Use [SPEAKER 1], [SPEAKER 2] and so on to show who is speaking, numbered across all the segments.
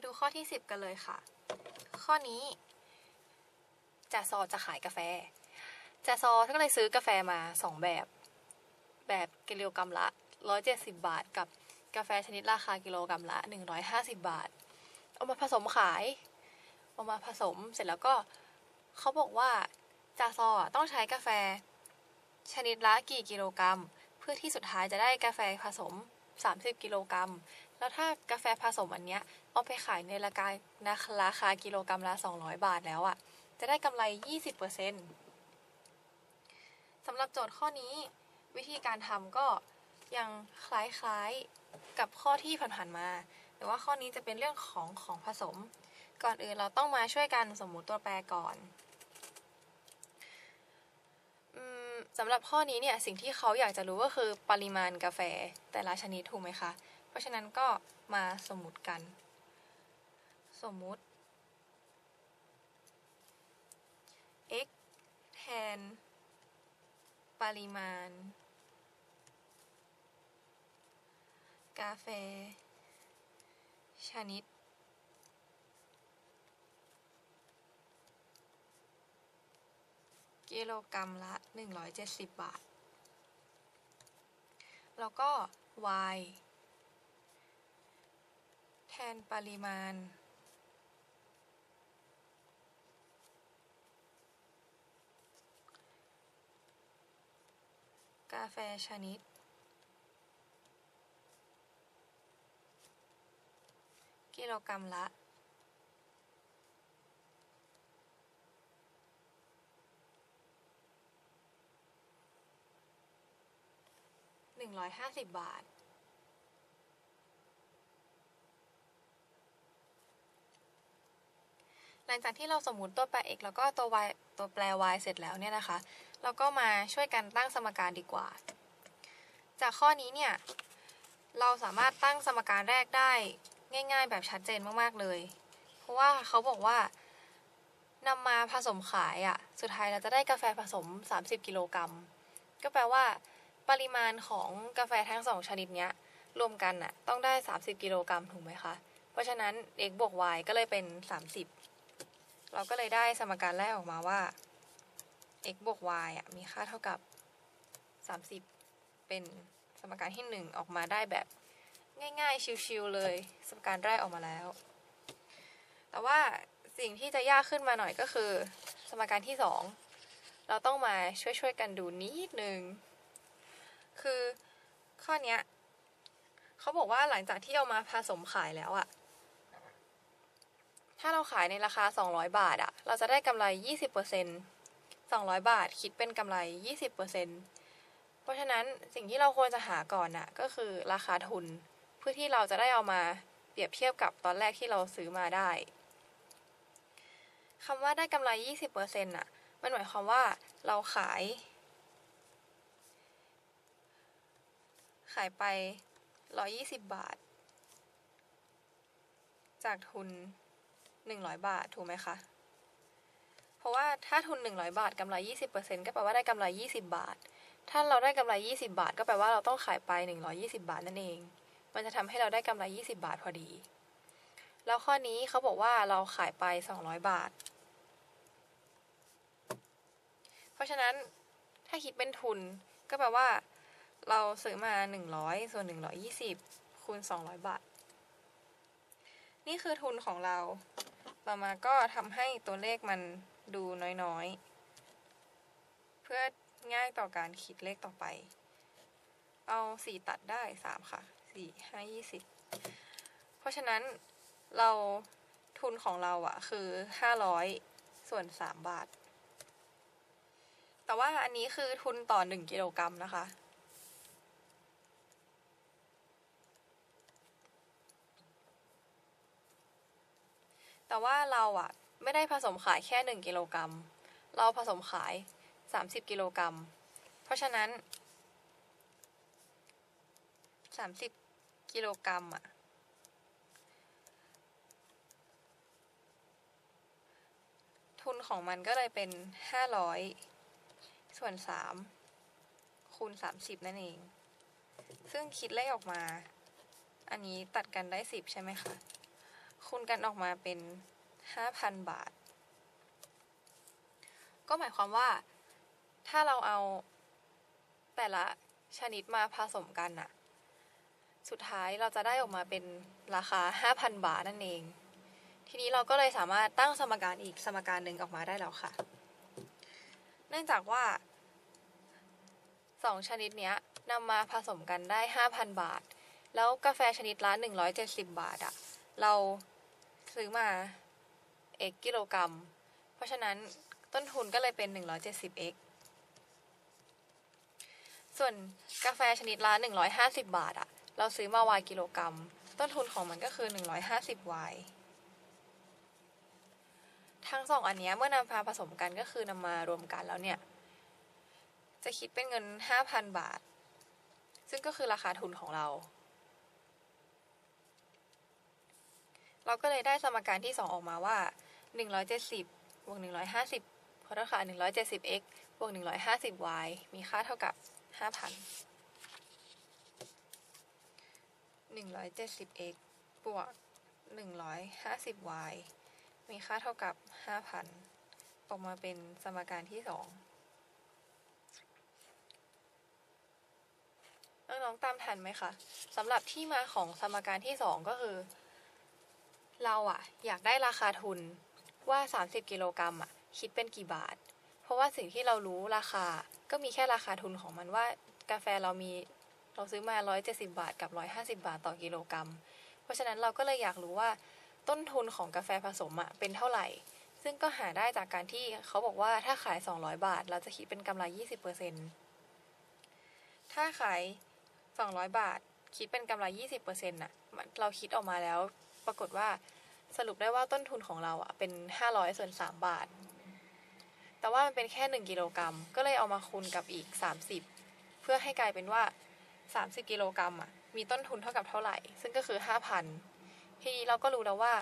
[SPEAKER 1] มาดูข้อที่ 10 กันเลยค่ะ ข้อนี้จ่าซอจะขายกาแฟจ่าซอก็เลยซื้อกาแฟมา 2 แบบ แบบกิโลกรัมละ 170 บาท กับกาแฟชนิดราคากิโลกรัมละ 150 บาท เอามาผสมขาย เอามาผสมเสร็จแล้วก็เขาบอกว่าจ่าซอต้องใช้กาแฟ ชนิดละกี่กิโลกรัม เพื่อที่สุดท้ายจะได้กาแฟผสม 30 กิโลกรัม แล้วถ้ากาแฟผสมอันเนี้ยเอาไปขายในราคานะราคากิโลกรัมละ 200 บาทแล้วอะ่ะ จะได้กำไร 20%สำหรับโจทย์ข้อนี้ วิธีการทำก็ยังคล้ายๆกับข้อที่ผ่านๆมา แต่ว่าข้อนี้จะเป็นเรื่องของของผสม ก่อนอื่นเราต้องมาช่วยกันสมมุติตัวแปรก่อนสำหรับข้อนี้เนี่ยสิ่งที่เขาอยากจะรู้ก็คือปริมาณกาแฟแต่ละชนิดถูกไหมคะ ราะฉะนั้นก็มาสมมุติกัน สมมุติ x แทน ปริมาณ กาแฟ ชนิด กิโลกรัมละ 170 บาท แล้วก็ y แทนปริมาณ กาแฟชนิด กิโลกรรัมละหนึ่งร้อยห้าสิบบาท หลังจากที่เราสมมติตัวแปร x แล้วก็ตัว y ตัวแปร y เสร็จแล้วเนี่ยนะคะ เราก็มาช่วยกันตั้งสมการดีกว่า จากข้อนี้เนี่ย เราสามารถตั้งสมการแรกได้ง่าย ๆ แบบชัดเจนมากๆเลย เพราะว่าเขาบอกว่านำมาผสมขายอะ่ะ สุดท้ายเราจะได้กาแฟผสม 30 กิโลกรัม ก็แปลว่า ปริมาณของกาแฟทั้งสองชนิดเนี้ยรวมกันน่ะต้องได้ 30 กิโลกรัมถูกไหมคะ เพราะฉะนั้น x บวก y ก็เลยเป็น 30 เราก็เลยได้สมการแรกออกมาว่า x บวก y อะมีค่าเท่ากับ 30 เป็นสมการที่ 1 ออกมาได้แบบง่ายๆ ชิวๆเลย สมการแรกออกมาแล้ว แต่ว่าสิ่งที่จะยากขึ้นมาหน่อยก็คือ สมการที่ 2 เราต้องมาช่วยๆกันดูนิดนึง คือข้อเนี้ยเขาบอกว่าหลังจากที่เอามาผสมขายแล้วอะ ถ้าเราขายในราคา 200 บาทอะเราจะได้กำไร 20% 200 บาทคิดเป็นกำไร 20%เพราะฉะนั้นสิ่งที่เราควรจะหาก่อนน่ะก็คือราคาทุน เพื่อที่เราจะได้เอามาเปรียบเทียบกับตอนแรกที่เราซื้อมาได้คำว่าได้กำไร 20%น่ะ มันหมายความว่าเราขาย ขายไป 120 บาท จากทุน 100 บาทถูกไหมคะ เพราะว่าถ้าทุน 100 บาทกำไร 20%ก็แปลว่าได้กำไร 20 บาท ถ้าเราได้กำไร 20 บาท ก็แปลว่าเราต้องขายไป 120 บาทนั่นเอง มันจะทำให้เราได้กำไร 20 บาทพอดี แล้วข้อนี้เขาบอกว่าเราขายไป 200 บาท เพราะฉะนั้นถ้าคิดเป็นทุนก็แปลว่า เราซื้อมา 100 ส่วน 120 คูณ 200 บาท นี่คือทุนของเรา ต่อมาก็ทำให้ตัวเลขมันดูน้อยๆ เพื่อง่ายต่อการคิดเลขต่อไป เอา 4 ตัดได้ 3 ค่ะ 4 5 20 เพราะฉะนั้นเราทุนของเราอะคือ 500 ส่วน 3 บาท แต่ว่าอันนี้คือทุนต่อ 1 กิโลกรัมนะคะ แต่ว่าเราอะไม่ได้ผสมขายแค่ 1 กิโลกรัม เราผสมขาย 30 กิโลกรัม เพราะฉะนั้น 30 กิโลกรัมอะทุนของมันก็เลยเป็น 500 ส่วน 3 คูณ 30 นั่นเอง ซึ่งคิดเลขออกมา อันนี้ตัดกันได้ 10 ใช่ไหมคะ คูณกันออกมาเป็น5,000บาท ก็หมายความว่า ถ้าเราเอาแต่ละชนิดมาผสมกันน่ะสุดท้ายเราจะได้ออกมาเป็นราคา 5,000 บาทนั่นเอง ทีนี้เราก็เลยสามารถตั้งสมการอีกสมการหนึ่งออกมาได้แล้วค่ะ เนื่องจากว่าสองชนิดเนี้ยนำมาผสมกันได้ 5,000 บาท แล้วกาแฟชนิดละ 170 บาทอะเรา ซื้อมา x กิโลกรัม เพราะฉะนั้นต้นทุนก็เลยเป็น 170x ส่วนกาแฟชนิดละ150 บาทอะเราซื้อมา y กิโลกรัม ต้นทุนของมันก็คือ 150y ทั้งสองอันนี้เมื่อนำมาผสมกันก็คือนำมารวมกันแล้วเนี่ย จะคิดเป็นเงิน 5,000 บาท ซึ่งก็คือราคาทุนของเรา เราก็เลยได้สมการที่ 2 ออกมาว่า 170บวก150ขอโทษค่ะ 170x บวก 150y มีค่าเท่ากับ 5,000 170x บวก 150y มีค่าเท่ากับ 5,000 ออกมาเป็นสมการที่ 2น้องๆตามทันไหมคะสำหรับที่มาของสมการที่ 2 ก็คือ เราอะอยากได้ราคาทุนว่า 30 กิโลกรัมอะคิดเป็นกี่บาท เพราะว่าสิ่งที่เรารู้ราคาก็มีแค่ราคาทุนของมันว่ากาแฟเรามีเราซื้อมา 170 บาทกับ 150 บาทต่อกิโลกรัม เพราะฉะนั้นเราก็เลยอยากรู้ว่าต้นทุนของกาแฟผสมอะเป็นเท่าไหร่ ซึ่งก็หาได้จากการที่เขาบอกว่าถ้าขาย 200 บาท เราจะคิดเป็นกำไร 20%ถ้าขาย 200 บาท คิดเป็นกำไร 20%น่ะเราคิดออกมาแล้ว ปรากฏว่าสรุปได้ว่าต้นทุนของเราอะเป็น500ส่วน3บาท แต่ว่ามันเป็นแค่1กิโลกรัมก็เลยเอามาคูณกับอีก30เพื่อให้กลายเป็นว่า30กิโลกรัมอะมีต้นทุนเท่ากับเท่าไหร่ ซึ่งก็คือ5,000ทีนี้เราก็รู้แล้วว่า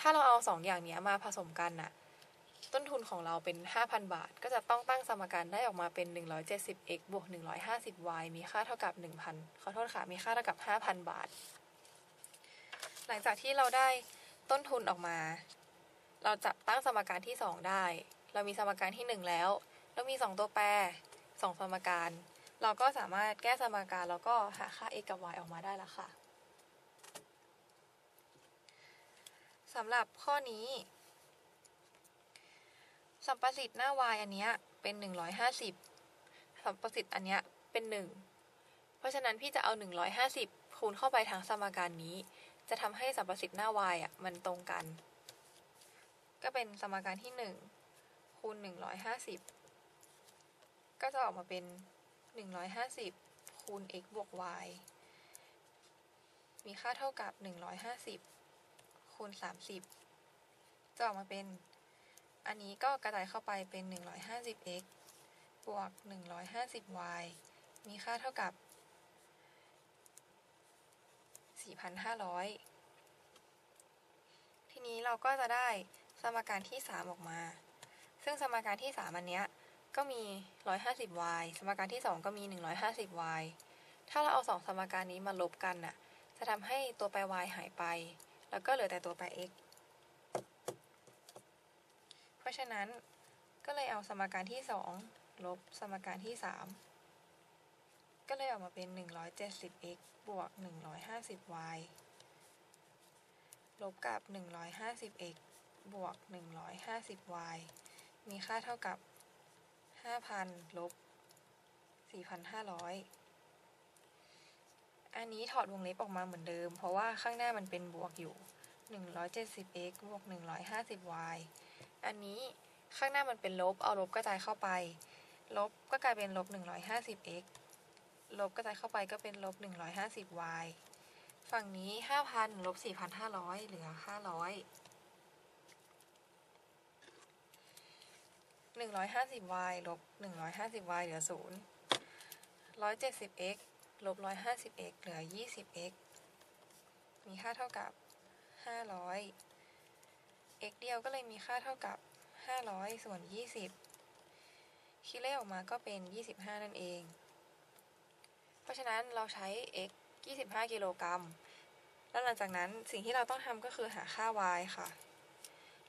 [SPEAKER 1] ถ้าเราเอา2อย่างนี้มาผสมกันน่ะ ต้นทุนของเราเป็น 5,000 บาท ก็จะต้องตั้งสมการได้ออกมาเป็น 170x บวก 150y มีค่าเท่ากับ 1,000 ขอโทษค่ะ มีค่าเท่ากับ 5,000 บาท หลังจากที่เราได้ต้นทุนออกมา เราจับตั้งสมการที่ 2 ได้ เรามีสมการที่ 1 แล้วแล้วมี 2 ตัวแปร 2 สมการ เราก็สามารถแก้สมการแล้วก็หาค่า x กับ y ออกมาได้แล้วค่ะสำหรับข้อนี้สัมประสิทธิ์หน้า y อันเนี้ยเป็น 150 สัมประสิทธิ์อันเนี้ยเป็น 1 เพราะฉะนั้นพี่จะเอา 150 คูณเข้าไปทางสมการนี้ จะทำให้สัประสิทธิ์หน้า y อะมันตรงกัน ก็เป็นสมการที่ 1 คูณ 150 ก็จะออกมาเป็น 150 คูณ x บวก y มีค่าเท่ากับ 150 คูณ 30 จะออกมาเป็น อันนี้ก็กระจายเข้าไปเป็น 150x บวก 150y มีค่าเท่ากับ 4,500 ทีนี้เราก็จะได้สมการที่ 3 ออกมา ซึ่งสมการที่ 3 อันเนี้ยก็มี 150y สมการที่ 2 ก็มี 150y ถ้าเราเอา 2 สมการนี้มาลบกันน่ะ จะทำให้ตัวแปร y หายไป แล้วก็เหลือแต่ตัวแปร x เพราะฉะนั้นก็เลยเอาสมการที่ 2 ลบสมการที่ 3 ก็เลยออกมาเป็น 170x บวก 150y ลบกับ 150x บวก 150y มีค่าเท่ากับ 5,000 ลบ 4,500 อันนี้ถอดวงเล็บออกมาเหมือนเดิม เพราะว่าข้างหน้ามันเป็นบวกอยู่ 170x บวก 150y อันนี้ข้างหน้ามันเป็นลบ เอาลบกระจายเข้าไป ลบก็กลายเป็นลบ 150x ลบกระจายเข้าไปก็เป็นลบ 150y ฝั่งนี้ 5,000ลบ4,500 เหลือ 500 150y ลบ 150y เหลือ 0 170x ลบ 150x เหลือ 20x มีค่าเท่ากับ 500 x เดียวก็เลยมีค่าเท่ากับ 500 ส่วน 20 คิดเลขออกมาก็เป็น 25 นั่นเอง เพราะฉะนั้นเราใช้ x 25 กิโลกรัม แล้วหลังจากนั้นสิ่งที่เราต้องทำก็คือหาค่า y ค่ะ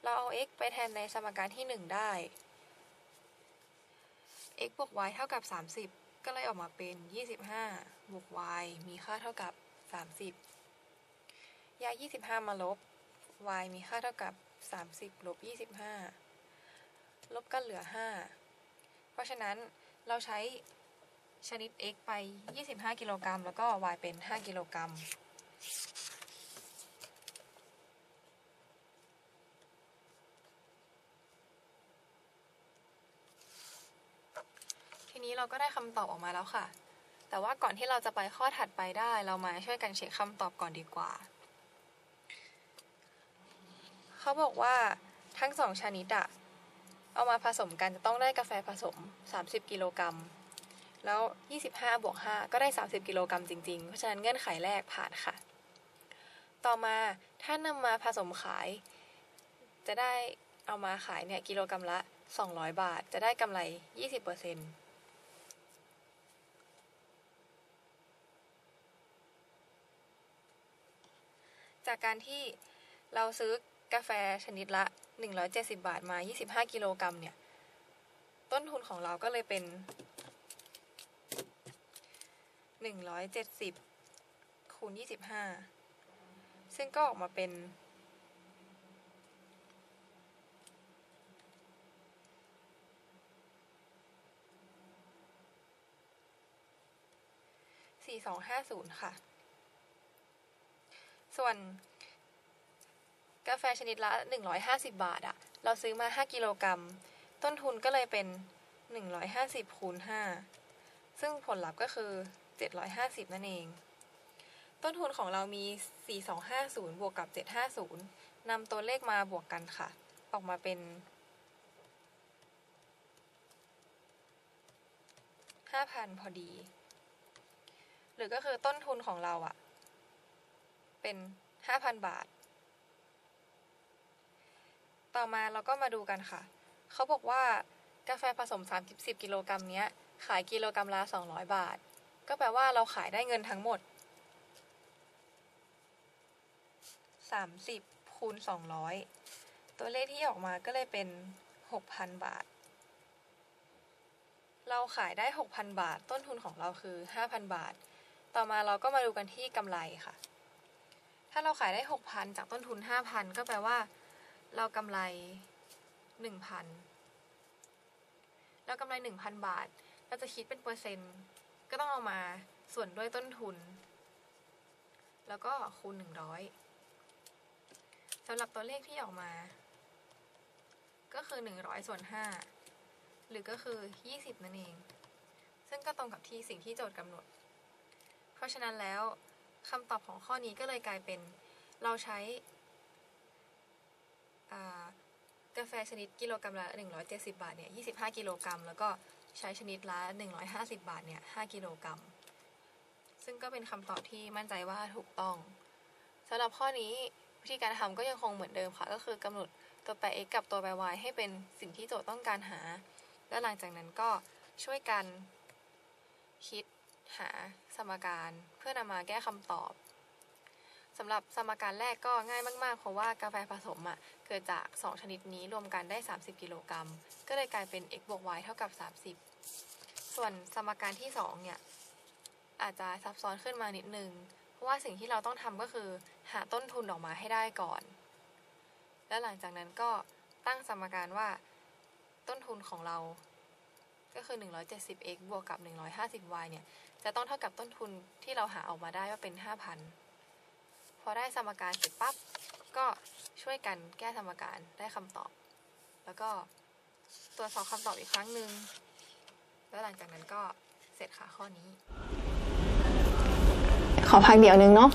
[SPEAKER 1] เราเอา x ไปแทนในสมการที่ 1 ได้ x บวก y เท่ากับ 30 ก็เลยออกมาเป็น 25 บวก y มีค่าเท่ากับ 30 ย้าย 25 มาลบ y มีค่าเท่ากับ 30 ลบ 25 ลบกันเหลือ 5 เพราะฉะนั้นเราใช้ ชนิด x ไป 25 กิโลกรัมแล้วก็ y เป็น 5 กิโลกรัมทีนี้เราก็ได้คำตอบออกมาแล้วค่ะ แต่ว่าก่อนที่เราจะไปข้อถัดไปได้ เรามาช่วยกันเช็คคำตอบก่อนดีกว่า เขาบอกว่าทั้งสองชนิดอะเอามาผสมกันจะต้องได้กาแฟผสม 30 กิโลกรัม แล้ว 25 บวก 5 ก็ได้ 30 กิโลกรัมจริง ๆ เพราะฉะนั้นเงื่อนไขแรกผ่านค่ะ ต่อมาถ้านำมาผสมขาย จะได้เอามาขายเนี่ยกิโลกรัมละ 200 บาท จะได้กำไร 20%จากการที่เราซื้อกาแฟชนิดละ 170 บาทมา 25 กิโลกรัมเนี่ย ต้นทุนของเราก็เลยเป็น หนึ่งร้อยเจ็ดสิบคูณยี่สิบห้าซึ่งก็ออกมาเป็นสี่สองห้าศูนย์ค่ะ ส่วนกาแฟชนิดละหนึ่งร้อยห้าสิบาทอะเราซื้อมาห้ากิโลกรัม ต้นทุนก็เลยเป็นหนึ่งร้อยห้าสิบคูณห้าซึ่งผลลัพธ์ก็คือ 750 นั่นเอง ต้นทุนของเรามี 4250 บวกกับ 750นำตัวเลขมาบวกกันค่ะ ออกมาเป็น 5,000 พอดี หรือก็คือต้นทุนของเราอะเป็น 5,000 บาท ต่อมาเราก็มาดูกันค่ะ เขาบอกว่ากาแฟผสม 30 กิโลกรัมเนี้ย ขายกิโลกรัมละ 200 บาท ก็แปลว่าเราขายได้เงินทั้งหมด 30คูณ200 ตัวเลขที่ออกมาก็เลยเป็น 6,000 บาท เราขายได้ 6,000 บาท ต้นทุนของเราคือ 5,000 บาท ต่อมาเราก็มาดูกันที่กำไรค่ะ ถ้าเราขายได้ 6,000 จากต้นทุน 5,000 ก็แปลว่า เรากำไร 1,000 เรากำไร 1,000 บาท เราจะคิดเป็นเปอร์เซ็นต์ ก็ต้องเอามาส่วนด้วยต้นทุน แล้วก็คูณ 100สำหรับตัวเลขที่ออกมา ก็คือ 100 ส่วน 5 หรือก็คือ 20 นั่นเอง ซึ่งก็ตรงกับที่สิ่งที่โจทย์กำหนด เพราะฉะนั้นแล้วคำตอบของข้อนี้ก็เลยกลายเป็น เราใช้กาแฟชนิดกิโลกรัมละ 170 บาทเนี่ย 25 กิโลกรัม แล้วก็ ใช้ชนิดละ 150 บาทเนี่ย5กิโลกรัม ซึ่งก็เป็นคำตอบที่มั่นใจว่าถูกต้องสำหรับข้อนี้วิธีการทำก็ยังคงเหมือนเดิมค่ะ ก็คือกำหนดตัวแปร x กับตัวแปร y ให้เป็นสิ่งที่โจทย์ต้องการหา และหลังจากนั้นก็ช่วยกันคิดหาสมการเพื่อนำมาแก้คำตอบ สำหรับสมการแรกก็ง่ายมากๆ เพราะว่ากาแฟผสมอะเกิดจาก 2 ชนิดนี้รวมกันได้ 30 กิโลกรัม ก็เลยกลายเป็น x บวก y เท่ากับ 30 ส่วนสมการที่ 2 เนี่ย อาจจะซับซ้อนขึ้นมานิดนึง เพราะว่าสิ่งที่เราต้องทำก็คือ หาต้นทุนออกมาให้ได้ก่อน แล้วหลังจากนั้นก็ตั้งสมการว่า ต้นทุนของเรา ก็คือ 170x บวกกับ 150y เนี่ย จะต้องเท่ากับต้นทุนที่เราหาออกมาได้ว่าเป็น 5,000 พอได้สมการเสร็จปั๊บ ก็ช่วยกันแก้สมการได้คำตอบ แล้วก็ตรวจสอบคำตอบอีกครั้งหนึ่ง แล้วหลังจากนั้นก็เสร็จค่ะข้อนี้
[SPEAKER 2] ขอพักเดี๋ยวนึงเนาะ